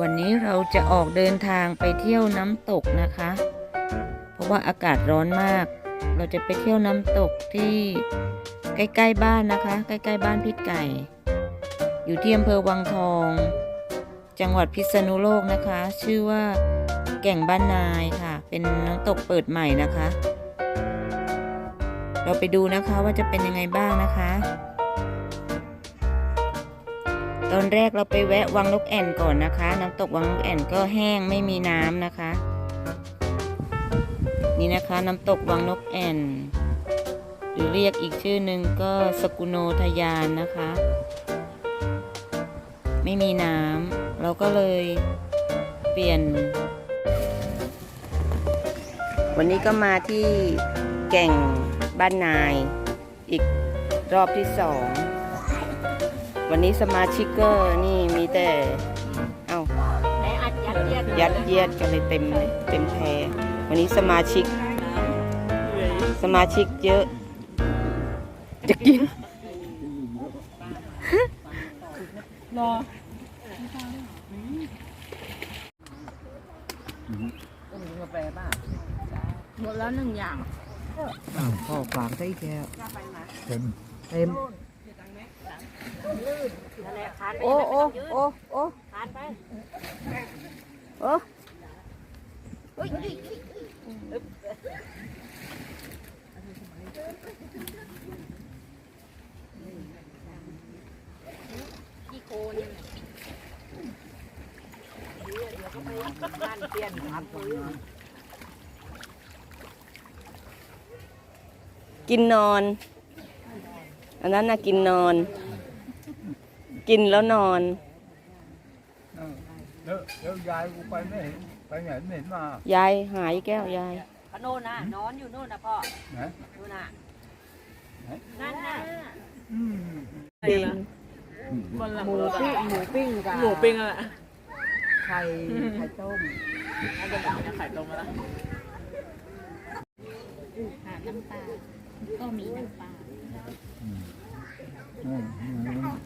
วันนี้เราจะออกเดินทางไปเที่ยวน้ำตกนะคะ เพราะว่าอากาศร้อนมาก เราจะไปเที่ยวน้ำตกที่ใกล้ๆบ้านนะคะ ใกล้ๆบ้านพี่ไก่ อยู่ที่อำเภอวังทอง จังหวัดพิษณุโลกนะคะ ชื่อว่าแก่งบ้านนายค่ะ เป็นน้ำตกเปิดใหม่นะคะ เราไปดูนะคะว่าจะเป็นยังไงบ้างนะคะ ตอนแรกเราไปแวะวังนกแอ่นก่อนนะคะ น้ำตกวังนกแอ่นก็แห้งไม่มีน้ำนะคะ นี่นะคะน้ำตกวังนกแอ่น หรือเรียกอีกชื่อหนึ่งก็สกุโนทยานนะคะ ไม่มีน้ำเราก็เลยเปลี่ยน วันนี้ก็มาที่แก่งบ้านนาย อีกรอบที่สอง วันนี้สมาชิกก็นี่มีแต่ เอายัดเยียดกันเลยเต็มเลยเต็มแพรวันนี้สมาชิก สมาชิกเยอะ จะกินหมดแล้วหนึ่งอย่างพ่อฝากได้แก้วเต็มเต็ม โอ้โอ้โอ้โอ้านไปโอ้กินนอน อันนั้นน่ะกินนอน กินแล้วนอน แล้วแล้วยายกูไปไม่เห็นไปไหนไม่เห็นมายายหายแก้วยายพโน่นน่ะนอนอยู่โน่นนะพ่อนะ นู่นน่ะนั่นน่ะอืมหมูปิ้งหมูปิ้งกับหมูปิ้งอะแหละไข่ไข่ต้มน่าจะแบบนี้ไข่ต้มมาแล้ว หาน้ำปลาก็มีน้ำปลา อืมอืม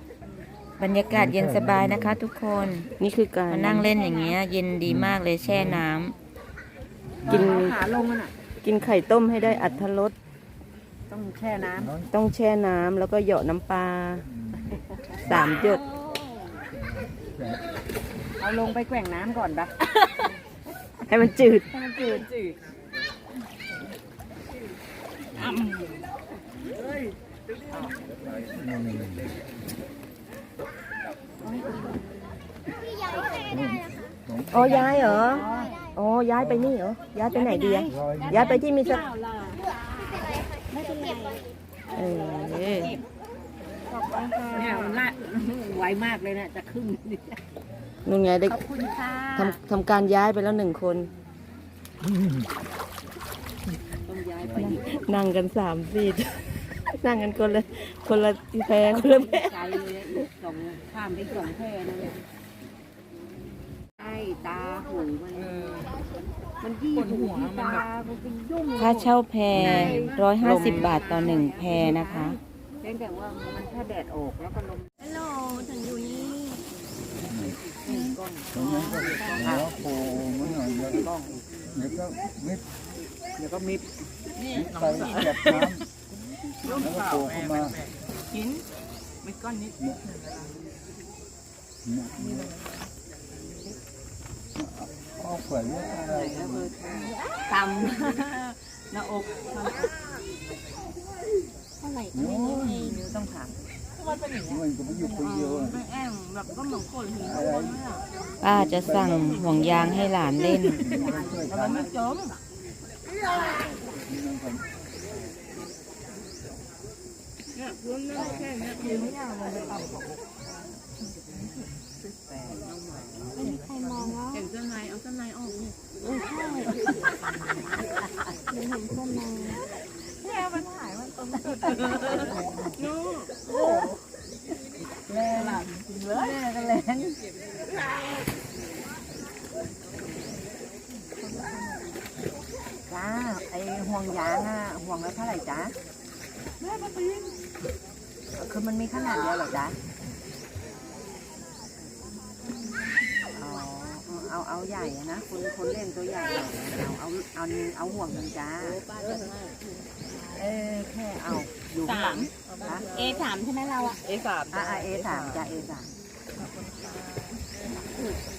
บรรยากาศเย็นสบายนะคะ ทุกคนนี่คือการมานั่งเล่นอย่างเงี้ย เย็นดีมากเลยแช่น้ำกินขาลงมันอะ กินไข่ต้มให้ได้อัตรสต้องแช่น้ต้องแช่น้ำแล้วก็เหยาะน้ำปลาสามหยดำเอาลงไปแกว่งน้ำก่อนปะให้มันจืด ให้มันจืดจืด อ๋อย้ายเหรอ อ๋อย้ายไปนี่เหรอ ย้ายไปไหนดีอะย้ายไปที่มีสักเออเนี่ยมันละไวมากเลยนะจะครึ่งนี่นู่นไงได้ขอบคุณค่ะทำทำการย้ายไปแล้วหนึ่งคนต้องย้ายไปอีกนั่งกันสามซีด นั่งกันคนละคนละแพรคนละแพรไกลเลยอีกสองข้ามไปสองแพร่นั่นเลยไอ้ตาหูมันมันยี่หูที่ตามันเป็นยุ่งค่าเช่าแพรร้อยห้าสิบบาทต่อหนึ่งแพรนะคะเพียงแต่ว่ามันแค่แดดออกแล้วก็ลมฮัลโหลถึงอยู่นี่ตรงนั้นก็หัวโผล่มันหน่อยเดี๋ยวต้องเดี๋ยวก็มิดเดี๋ยวก็มิดนี่มิดน้องไปสาวเก็บน้ำ แล้วก็โผล่ขึ้นมากินไม่ก้อนนิดเอาแขวนไว้อะไรตำหน้าอกเท่าไหร่ก็ไม่มียเองต้องถามมันก็ไม่อยู่คนเดียวอะแอมแบบก็เหมือนคนหิวป้าจะสั่งห่วงยางให้หลานเล่นแล้วมันนไม่จม เนี่ยพื้นนั่นแค่เนี้ยพื้น ไม่ยาวมันไปต่ำกว่าอกไม่มีใครมองเห็นเสื้อในเอาเสื้อในออกนี่เออใช่หนูเห็นเพื่อนเนี่ยมันหายมันตรงจุดนู้แม่ล่ะเลยแม่ก็แรงจ้าไอห่วงยางอะห่วงแล้วเท่าไหร่จ้า คือมันมีขนาดเดียวเหรอจ๊ะอ๋อใหญ่อะนะคนคนเล่นตัวใหญ่เอาเอาเอาเอาห่วงกันจ้าเออแค่เอาอยู่ข้างหลังนะเอสามใช่ไหมเราอะเอสามอ่าเอสามจ้าเอสาม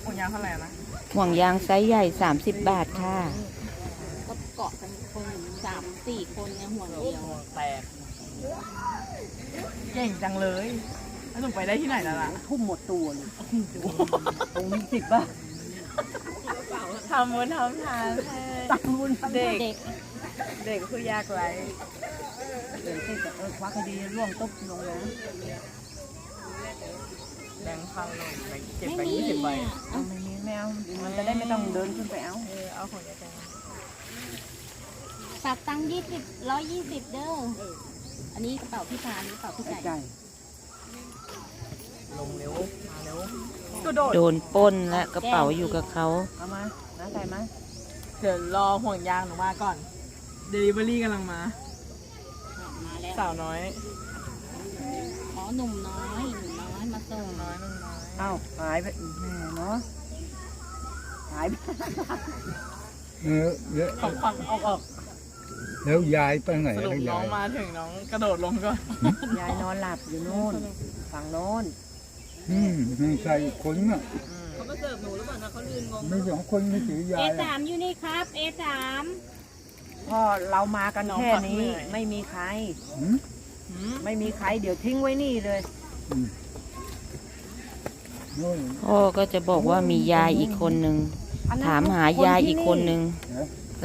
คนยาวเท่าไหร่นะห่วงยางไซส์ใหญ่30บาทค่ะก็เกาะกัน คนสามสี่คนไงห่วงเดียวแตกเก่งจังเลยแล้วหนูไปได้ที่ไหนแล้วล่ะทุ่มหมดตัวเลยตรงนี้สิบป่ะทำบุญทำทานให้ตังบุญเด็ก เด็กเด็กคือยากไรเดี๋ยวสิเออควักคดีร่วงตุ๊บลงเลยแบงค์พันลงไปเก็บไม่ไปมียี่สิบใบอะเอาไม่มีแมวมันจะได้ไม่ต้องเดินขึ้นไปเอา เออเอาของยายแตง ฝากตังค์ยี่สิบร้อยยี่สิบเด้อ อันนี้กระเป๋าพี่ชายกระเป๋าพี่ไอ้ไก่ไก่ลงเร็ว มาเร็วกระโดดโดนปล้นและกระเป๋าอยู่กับเขา เอามาน้าใส่มาเดี๋ยวรอห่วงยางหนูมาก่อน เดลิเวอรี่กำลังมา มาแล้ว สาวน้อยอ๋อ หนุ่มน้อย หนุ่มน้อย มาส่งน้อยนุ่มน้อยเอ้าหายไปแม่เนาะหายไปเออแล้วฝักฝักออกออก แล้วยายไปไหนสรุแล้ปวน้อยางยมาถึงน้องกระโดดลงก่อนยายนอนหลับอยู่นู่นฝั่งโน้นอืมไม่ใช่คนน่ะเขาก็เสิร์ฟหนูหรือเปล่านะเขาลืนงงไม่สองคนไม่ถือเอยายสามอยู่นี่ครับ เอสามพ่อเรามากันแค่นี้ ไม่มีใคร หืมไม่มีใคร เดี๋ยวทิ้งไว้นี่เลยโน่นพ่อก็จะบอกว่ามียายอีกคนนึง อันนั้นถามหายายอีกคนนึง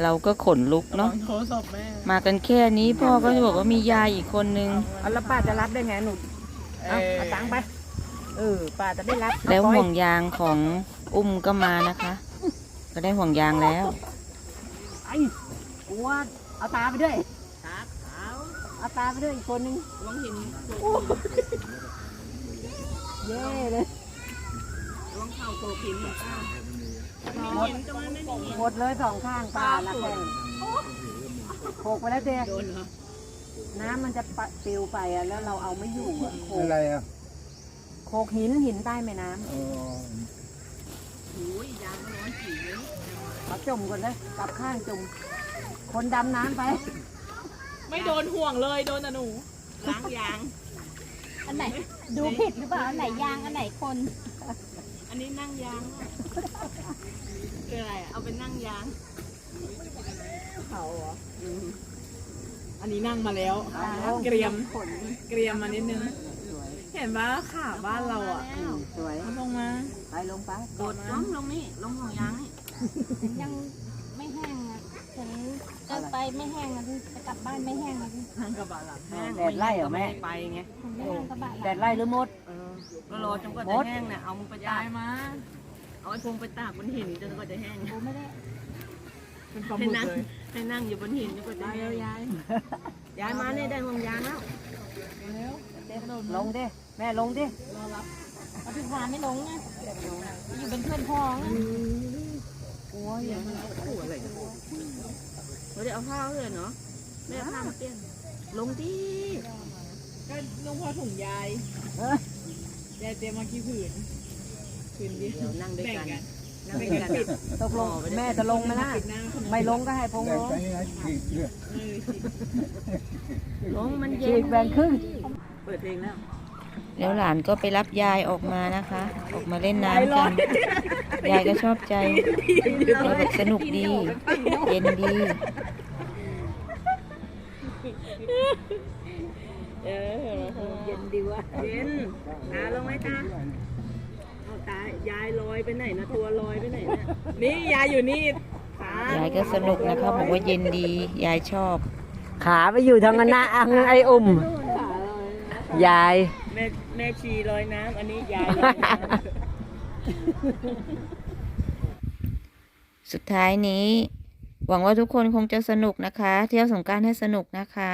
เราก็ขนลุกน้อเนาะงโทรศัพท์แม่มากันแค่นี้พ่อก็จะบอกว่ามียายอีกคนนึงเอาแล้วป้าจะรับได้ไงหนูเอาเอาตังค์ไปเออป้าจะได้รับเอาแล้วปล่อยห่วงยางของอุ้มก็มานะคะ ก็ได้ห่วงยางแล้วไอ้กลัวเอาตาไปด้วยเอาตาไปด้วยอีกคนนึงลองเห็นเย่เลยลองเข่าโตกินเหมือนกันไม่เห็นจะมันไม่เห็นหมดเลยสองข้างป้าละแข่งโขกไปแล้วเด็กโดนเหรอน้ำมันจะปะปลิวไปอะแล้วเราเอาไม่อยู่อะโขกอะไรอะโขกหินหินใต้แม่น้เออโอ้ยยางร้อนจีเลยำเอาจมก่อนเลยกลับข้างจม คนดำน้ำไป ไม่โดนห่วงเลยโดนแต่หนูล้างยาง อันไหนดูผิดหรือเปล่า อันไหนยาง อันไหนคน อันนี้นั่งยางอะคืออะไรอะเอาเป็นนั่งยางเขาเหรออืมอันนี้นั่งมาแล้วเอาเกรียมขนเกรียมมานิดนึง สวยเห็นปะขาบ้านเราอะอืมสวยมันลงมาไปลงไปโดดล้มลงนี่ลงห่วงยางนี่ยังไม่แห้งอะฉันจะไปไม่แห้งอะพี่จะกลับบ้านไม่แห้งอะพี่นั่งกระบะหลังแห้งแดดไล่เหรอแม่ไปไงผมไม่นั่งกระบะหแดลัดงไล่หรือมด เออ ก็รอจนกว่าหมจะดแห้งเนี่ยเอามึงไปตากมาเอาไอ้พงไปตากบนหินจนกว่าจะแห้งโอ้ไม่ได้เป็นปลาหมึกเลยให้นั่งอยู่บนหินจนกว่าจะแห้งยายยายมาเนี่ยได้ห่วงยางแล้วลงดิแม่ลงดิเอาพี่พาไม่ลงนะอยู่เป็นเพื่อนพ้องนะกลัวอย่างนี้เราได้เอาผ้าเลยเนาะไม่เอาผ้ามาเปลี่ยนลงที่ก็ลงพอถุงยายเออ ยายเตรียมมากี่ผืนผืนเดียวเดี๋ยวนั่งด้วยกัน แบ่งนั่งด้วยกันตกลงแม่จะลงไหมล่ะปิดหน้าคนไม่ลงก็ให้พงแต่ลงใจนะฉีกเลยเออสิลงมันฉีกแบ่งครึ่ง เปิดเพลงแล้ว แล้วหลานก็ไปรับยายออกมานะคะ ออกมาเล่นน้ำกัน ยายก็ชอบใจยายบอกสนุกดี เย็นดี เออเย็นดีวะเย็นตาลงไหมตาเอาตายายลอยไปไหนนะตัวลอยไปไหนเนี่ยนี่ยายอยู่นี่ตายายก็สนุกนะคะบอกว่าเย็นดี ยายชอบ ขาไปอยู่ทางนั้นนะอังไออุ่มยาย แม่แม่ชีลอยน้ำอันนี้ยายลอยน้ำสุดท้ายนี้ หวังว่าทุกคนคงจะสนุกนะคะ เที่ยวสงกรารให้สนุกนะคะ